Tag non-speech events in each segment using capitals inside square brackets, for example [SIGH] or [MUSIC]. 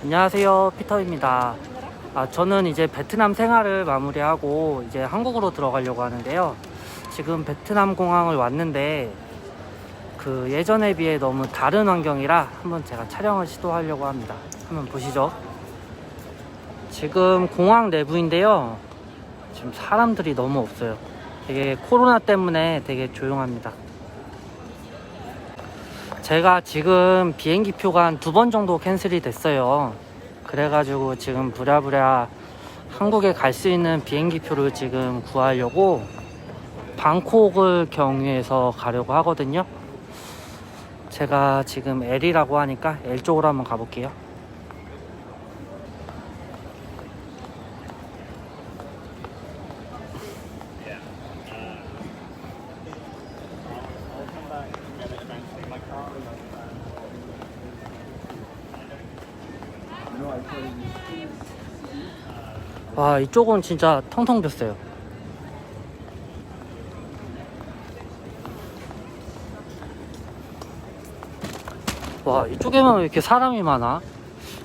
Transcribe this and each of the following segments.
안녕하세요. 피터입니다. 아, 저는 이제 베트남 생활을 마무리하고 이제 한국으로 들어가려고 하는데요. 지금 베트남 공항을 왔는데 그 예전에 비해 너무 다른 환경이라 한번 제가 촬영을 시도하려고 합니다. 한번 보시죠. 지금 공항 내부인데요. 지금 사람들이 너무 없어요. 되게 코로나 때문에 되게 조용합니다. 제가 지금 비행기 표가 한 두 번 정도 캔슬이 됐어요. 그래가지고 지금 부랴부랴 한국에 갈 수 있는 비행기 표를 지금 구하려고 방콕을 경유해서 가려고 하거든요. 제가 지금 L이라고 하니까 L 쪽으로 한번 가볼게요. 와 이쪽은 진짜 텅텅 비었어요. 와 이쪽에만 왜 이렇게 사람이 많아?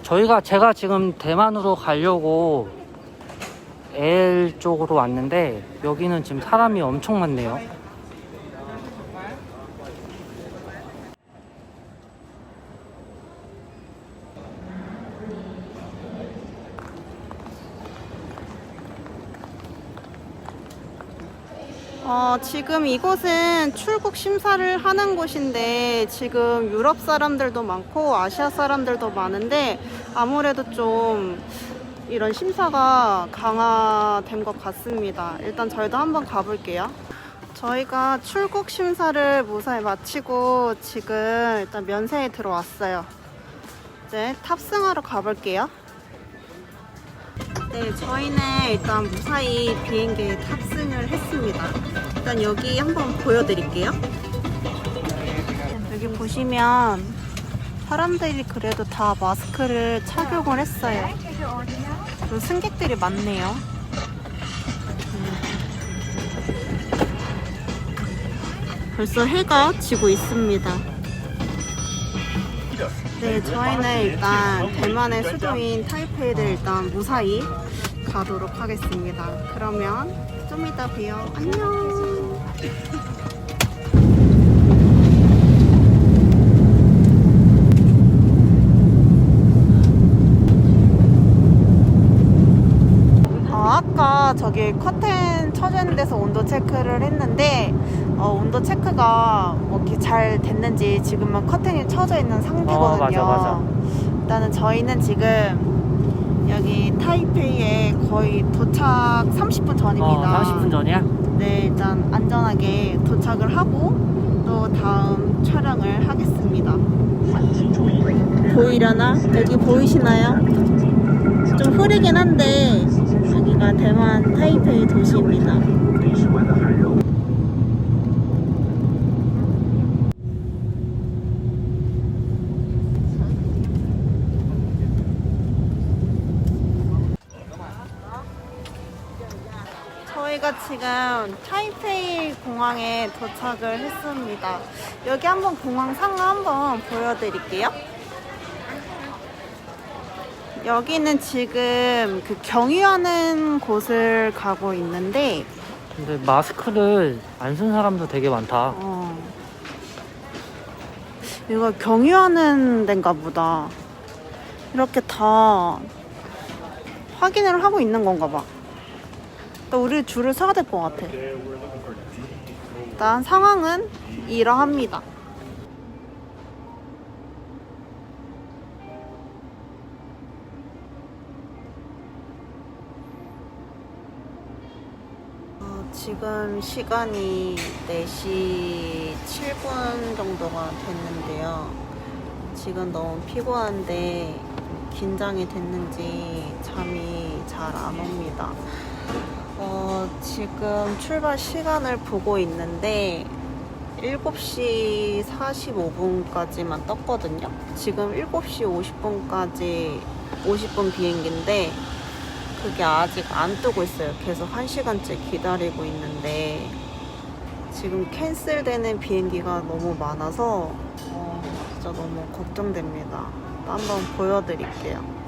저희가 제가 지금 대만으로 가려고 L 쪽으로 왔는데 여기는 지금 사람이 엄청 많네요. 어, 지금 이곳은 출국 심사를 하는 곳인데 지금 유럽 사람들도 많고 아시아 사람들도 많은데 아무래도 좀 이런 심사가 강화된 것 같습니다. 일단 저희도 한번 가볼게요. 저희가 출국 심사를 무사히 마치고 지금 일단 면세에 들어왔어요. 이제 탑승하러 가볼게요. 네, 저희는 일단 무사히 비행기에 탑승을 했습니다. 일단 여기 한번 보여드릴게요. 여기 보시면 사람들이 그래도 다 마스크를 착용을 했어요. 승객들이 많네요. 음. 벌써 해가 지고 있습니다. 네, 저희는 일단 대만의 수도인 타이페이를 일단 무사히 가도록 하겠습니다. 그러면 좀 이따 봬요. 안녕. 어, 아까 저기 커튼 있는 데서 온도 체크를 했는데 어, 온도 체크가 뭐 이렇게 잘 됐는지 지금은 커튼이 쳐져 있는 상태거든요. 어, 맞아, 맞아. 일단은 저희는 지금 여기 타이페이에 거의 도착 30분 전입니다. 어, 30분 전이야? 네, 일단 안전하게 도착을 하고 또 다음 촬영을 하겠습니다. 보이려나? 여기 보이시나요? 좀 흐리긴 한데 여기가 대만 타이페이 도시입니다. 저희가 지금 타이페이 공항에 도착을 했습니다. 여기 한번 공항 상가 한번 보여드릴게요. 여기는 지금 그 경유하는 곳을 가고 있는데, 근데 마스크를 안 쓴 사람도 되게 많다. 어, 이거 경유하는 데인가 보다. 이렇게 다 확인을 하고 있는 건가 봐. 또 우리 줄을 서야 될 것 같아. 일단 상황은 이러합니다. 어, 지금 시간이 4시 7분 정도가 됐는데요. 지금 너무 피곤한데 긴장이 됐는지 잠이 잘 안 옵니다. 어, 지금 출발 시간을 보고 있는데 7시 45분까지만 떴거든요. 지금 7시 50분까지 50분 비행기인데 그게 아직 안 뜨고 있어요. 계속 1시간째 기다리고 있는데 지금 캔슬되는 비행기가 너무 많아서 어, 진짜 너무 걱정됩니다. 한번 보여드릴게요.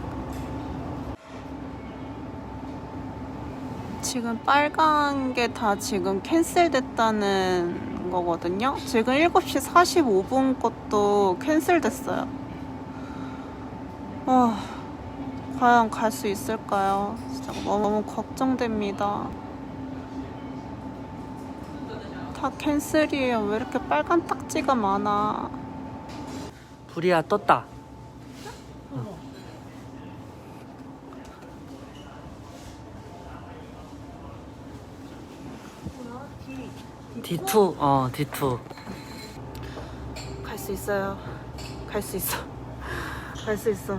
지금 빨간 게 다 지금 캔슬됐다는 거거든요. 지금 7시 45분 것도 캔슬됐어요. 와, 과연 갈 수 있을까요? 진짜 너무 걱정됩니다. 다 캔슬이에요. 왜 이렇게 빨간 딱지가 많아? 불이야 떴다. D2 어 D2 갈 수 있어요. 갈 수 있어. [LAUGHS] 갈 수 있어.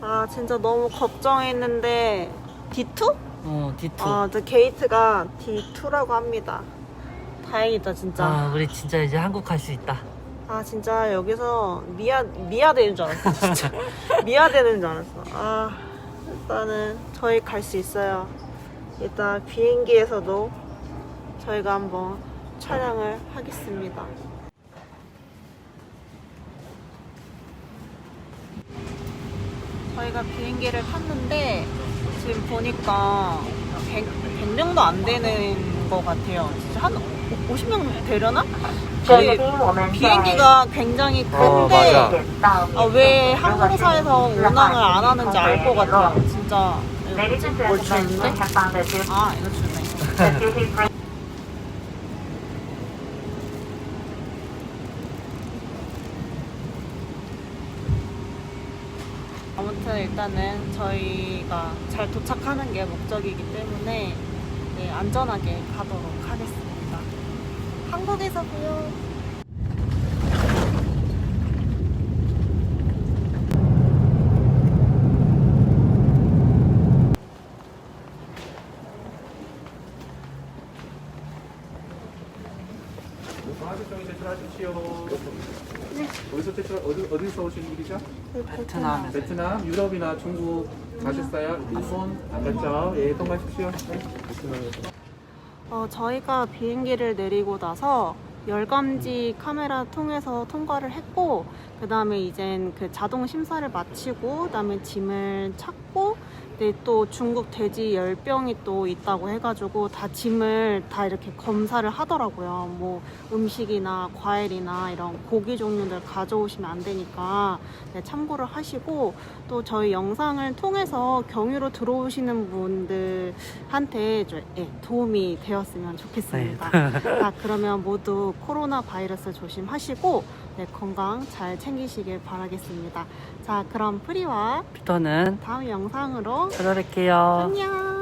아, 진짜 너무 걱정했는데 D2? 어 D2 아, 저 게이트가 D2라고 합니다. 다행이다, 진짜. 아 우리 진짜 이제 한국 갈 수 있다. 아, 진짜 여기서 미아, 미아 되는 줄 알았어, 진짜. [LAUGHS] 미아 되는 줄 알았어. 아, 일단은 저희 갈 수 있어요. 일단 비행기에서도 저희가 한번 촬영을 하겠습니다. 저희가 비행기를 탔는데 지금 보니까 100, 100명도 안 되는 것 같아요. 진짜 한 50명 되려나? 저희 비행기가 굉장히 어, 큰데. 아, 왜 항공사에서 운항을 안 하는지 알 것 같아요. 진짜 뭘 주는데? 아 이거 주네. [LAUGHS] [LAUGHS] 아무튼 일단은 저희가 잘 도착하는 게 목적이기 때문에 네, 안전하게 가도록 하겠습니다. 한국에서 보요. 제출하십시오. 어디서 제출 어디 어디서 오신 분이죠? 베트남 베트남, 유럽이나 중국 가셨어요? 일본 안 갔죠? 예, 통과하십시오. 네. 어, 저희가 비행기를 내리고 나서 열감지 카메라 통해서 통과를 했고 그 다음에 이젠 그 자동 심사를 마치고 그 다음에 짐을 찾고 네, 또 중국 돼지 열병이 또 있다고 해가지고 다 짐을 다 이렇게 검사를 하더라고요. 뭐 음식이나 과일이나 이런 고기 종류들 가져오시면 안 되니까 네, 참고를 하시고 또 저희 영상을 통해서 경유로 들어오시는 분들한테 좀, 예, 도움이 되었으면 좋겠습니다. 자, [LAUGHS] 그러면 모두 코로나 바이러스 조심하시고 네, 건강 잘 챙기시길 바라겠습니다. 자, 그럼 프리와 피터는 다음 영상으로 찾아뵐게요. 안녕.